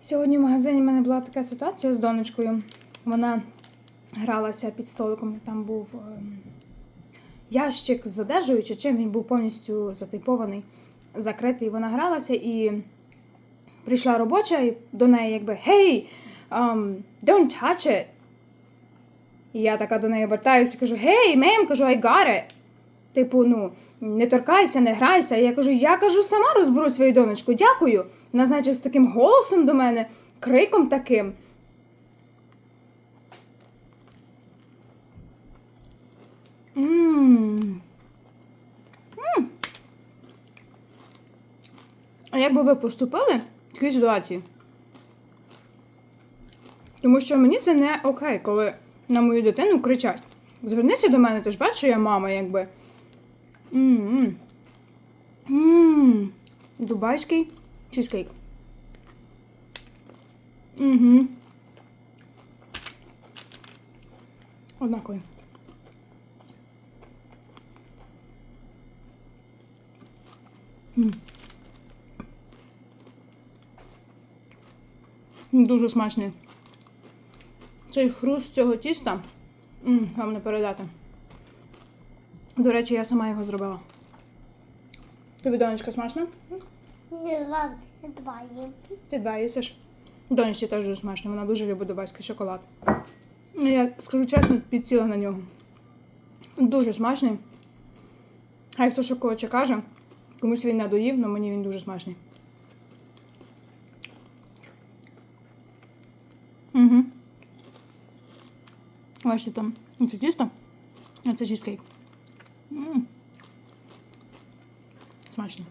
Сьогодні в магазині в мене була така ситуація з донечкою. Вона гралася під столиком, там був ем, ящик з одежею, чи чим він був повністю затипований, закритий. Вона гралася і прийшла робоча і до неї якби Hey, um, don't touch it. І я така до неї вертаюся, кажу, Hey, мем, кажу, I got it. Типу, ну, не торкайся, не грайся. Я кажу, я кажу, сама розберу свою донечку, дякую. Вона, значить, з таким голосом до мене, криком таким. Мм. М. А як би ви поступили в такій ситуації? Тому що мені це не окей, коли на мою дитину кричать. Звернися до мене, ти ж бачиш, я мама, якби. Мм. Мм. Дубайський чизкейк. Угу. Однаковий. М. Дуже смачний. Цей хруст цього тіста м, вам не передати. До речі, я сама його зробила. Тобі донечка смачно? Не два, не два їм. Ти два їсиш. Донечці теж дуже смачно, вона дуже любить дубайський шоколад. Ну, Я скажу чесно, підсіла на нього. Дуже смачний. Хай хто хоче каже, комусь він не доїв, але мені він дуже смачний. Угу. Бачите там. Це тісто, а це чизкейк. М. Смачно.